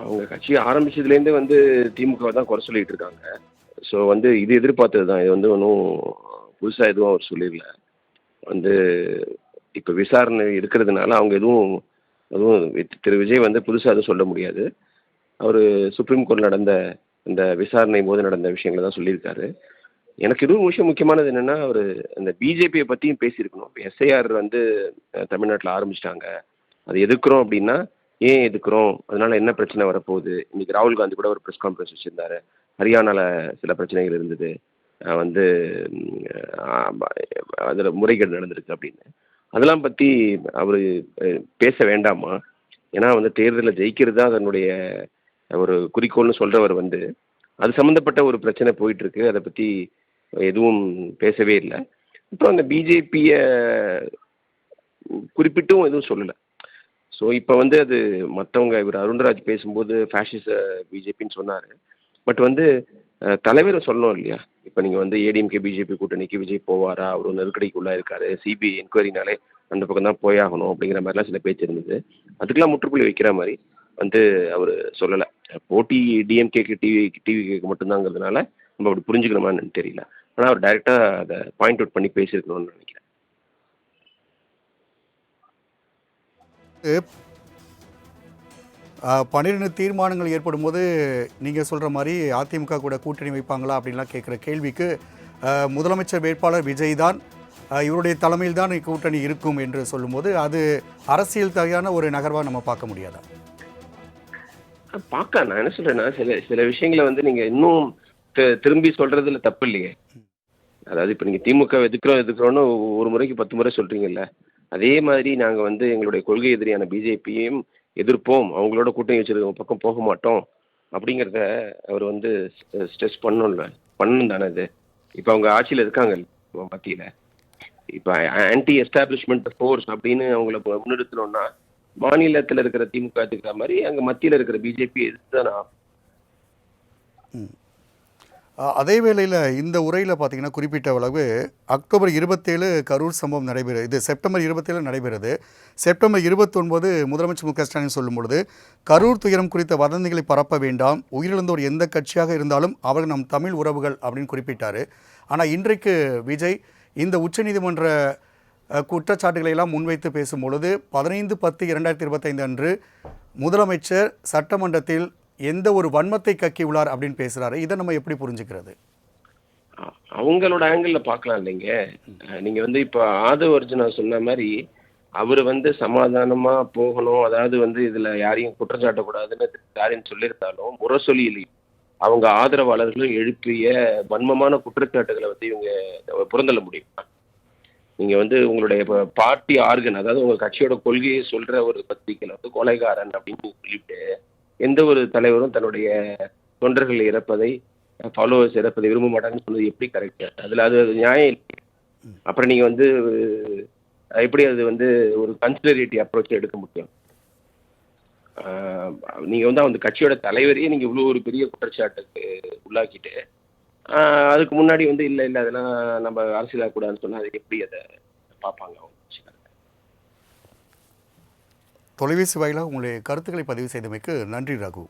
அவங்க கட்சி ஆரம்பிச்சதுலேருந்தே வந்து திமுக தான் குறை சொல்லிட்டு இருக்காங்க. ஸோ வந்து இது எதிர்பார்த்தது தான் இது வந்து ஒன்றும் புதுசாக எதுவும் அவர் சொல்லிடல. வந்து இப்போ விசாரணை இருக்கிறதுனால அவங்க எதுவும் அதுவும் திரு விஜய் வந்து புதுசாக எதுவும் சொல்ல முடியாது. அவர் சுப்ரீம் கோர்ட் நடந்த அந்த விசாரணை போது நடந்த விஷயங்களை தான் சொல்லியிருக்காரு. எனக்கு இதுவும் விஷயம் முக்கியமானது என்னென்னா அவர் அந்த பிஜேபியை பற்றியும் பேசியிருக்கணும். இப்போ எஸ்ஐஆர் வந்து தமிழ்நாட்டில் ஆரம்பிச்சிட்டாங்க. அது எதுக்குறோம் அப்படின்னா ஏன் எதுக்குறோம்? அதனால என்ன பிரச்சனை வரப்போகுது? இன்னைக்கு ராகுல் காந்தி கூட ஒரு ப்ரெஸ் கான்ஃபரன்ஸ் வச்சிருந்தாரு. ஹரியானால சில பிரச்சனைகள் இருந்தது. வந்து அதில் முறைகேடு நடந்திருக்கு அப்படின்னு. அதெல்லாம் பற்றி அவர் பேச வேண்டாமா? ஏன்னா வந்து தேர்தலில் ஜெயிக்கிறது தான் அதனுடைய ஒரு குறிக்கோள்னு சொல்கிறவர் வந்து அது சம்மந்தப்பட்ட ஒரு பிரச்சனை போயிட்டுருக்கு. அதை பற்றி எதுவும் பேசவே இல்லை. அப்புறம் அந்த பிஜேபியை குறிப்பிட்டும் எதுவும் சொல்லலை. ஸோ இப்போ வந்து அது மற்றவங்க இவர் அருண்ராஜ் பேசும்போது ஃபேஷிச பிஜேபின்னு சொன்னார். பட் வந்து தலைவர் சொல்லணும் இல்லையா? இப்போ நீங்கள் வந்து ஏடிஎம்கே பிஜேபி கூட்டணிக்கு விஜய் போவாரா? அவர் ஒரு நெருக்கடிக்குள்ளே இருக்காரு. சிபிஐ என்கொயரினாலே அந்த பக்கம் தான் போயாகணும் அப்படிங்கிற மாதிரிலாம் சில பேச்சு இருந்தது. அதுக்கெல்லாம் முற்றுப்புள்ளி வைக்கிற மாதிரி வந்து அவர் சொல்லலை. போட்டி டிஎம்கேக்கு டிவி டிவிக்கு மட்டும்தாங்கிறதுனால நம்ம அப்படி புரிஞ்சுக்கணுமான்னு தெரியல. ஆனால் அவர் டைரெக்டாக அதை பாயிண்ட் அவுட் பண்ணி பேசியிருக்கணும்னு நினைக்கிறேன். பன்னிரெண்டு தீர்மானங்கள் ஏற்படும் போது நீங்கள் சொல்கிற மாதிரி அதிமுக கூட கூட்டணி வைப்பாங்களா அப்படின்லாம் கேட்குற கேள்விக்கு முதலமைச்சர் வேட்பாளர் விஜய் தான் இவருடைய தலைமையில் தான் கூட்டணி இருக்கும் என்று சொல்லும்போது அது அரசியல் தகையான ஒரு நகர்வாக நம்ம பார்க்க முடியாதா? பார்க்க நான் என்ன சொல்றேன்னா சில சில விஷயங்களை வந்து நீங்க இன்னும் திரும்பி சொல்றதுல தப்பு இல்லையே. அதாவது இப்போ நீங்க திமுக எதுக்குறோம் எதுக்குறோம்னு ஒரு முறைக்கு பத்து முறை சொல்றீங்கல்ல. அதே மாதிரி நாங்கள் வந்து எங்களுடைய கொள்கை எதிரியான பிஜேபியையும் எதிர்ப்போம். அவங்களோட கூட்டணி வச்சிருக்க பக்கம் போக மாட்டோம். அப்படிங்கிறத அவர் வந்து ஸ்ட்ரெஸ் பண்ணணும்ல. பண்ணணும் தானே அது இப்போ அவங்க ஆட்சியில் இருக்காங்க மத்தியில். இப்போ ஆன்டி எஸ்டாப்ளிஷ்மெண்ட் ஃபோர்ஸ் அப்படின்னு அவங்கள முன்னெடுத்தணும்னா மாநிலத்தில் இருக்கிற திமுக எடுக்கிற மாதிரி அங்கே மத்தியில் இருக்கிற பிஜேபி எதிர்த்து தான் அதே வேளையில் இந்த உரையில் பார்த்தீங்கன்னா குறிப்பிட்ட அளவு அக்டோபர் இருபத்தேழு கரூர் சம்பவம் நடைபெறும் இது செப்டம்பர் இருபத்தேழு நடைபெறுது. செப்டம்பர் இருபத்தொன்பது முதலமைச்சர் மு க ஸ்டாலின் சொல்லும் பொழுது கரூர் துயரம் குறித்த வதந்திகளை பரப்ப வேண்டாம். உயிரிழந்தோர் எந்த கட்சியாக இருந்தாலும் அவர் நம் தமிழ் உறவுகள் அப்படின்னு குறிப்பிட்டார். ஆனால் இன்றைக்கு விஜய் இந்த உச்சநீதிமன்ற குற்றச்சாட்டுகளை எல்லாம் முன்வைத்து பேசும்பொழுது பதினைந்து பத்து இரண்டாயிரத்தி இருபத்தைந்து அன்று முதலமைச்சர் சட்டமன்றத்தில் எந்த ஒரு வன்மத்தை கக்கியுள்ளார் அப்படின்னு பேசுறாரு. இதை நம்ம எப்படி புரிஞ்சுக்கிறது? அவங்களோட ஆங்கிள் பார்க்கலாம் இல்லைங்க. நீங்கள் நீங்க வந்து இப்போ ஆதவ அர்ஜுனா சொன்ன மாதிரி அவர் வந்து சமாதானமா போகணும். அதாவது வந்து இதுல யாரையும் குற்றம் சாட்டக்கூடாதுன்னு யாரையும் சொல்லியிருந்தாலும் முரசொலியில் அவங்க ஆதரவாளர்களும் எழுப்பிய வன்மமான குற்றச்சாட்டுகளை வந்து இவங்க புறந்தள்ள முடியும். நீங்க வந்து உங்களுடைய பார்ட்டி ஆர்கன் அதாவது உங்க கட்சியோட கொள்கையை சொல்ற ஒரு பத்திரிகையில வந்து கொலைகாரன் அப்படின்னு சொல்லிட்டு எந்த ஒரு தலைவரும் தன்னுடைய தொண்டர்கள் இறப்பதை ஃபாலோவர்ஸ் இறப்பதை விரும்ப மாட்டாங்கன்னு சொன்னது எப்படி கரெக்ட் அதுல அது நியாயம் இல்லை அப்புறம் நீங்க வந்து எப்படி அது வந்து ஒரு கன்சிடரேட்டி அப்ரோச் எடுக்க முடியும்? நீங்கள் நீங்க வந்து அந்த கட்சியோட தலைவரையே நீங்க இவ்வளவு ஒரு பெரிய குற்றச்சாட்டுக்கு உள்ளாக்கிட்டு அதுக்கு முன்னாடி வந்து இல்லை இல்லை அதெல்லாம் நம்ம அரசியலாக கூடாதுன்னு சொன்னா அது எப்படி அதை பார்ப்பாங்க? அவங்க தொலைபேசி வாயிலாக உங்களுடைய கருத்துக்களை பதிவு செய்தமைக்கு நன்றி ரகு.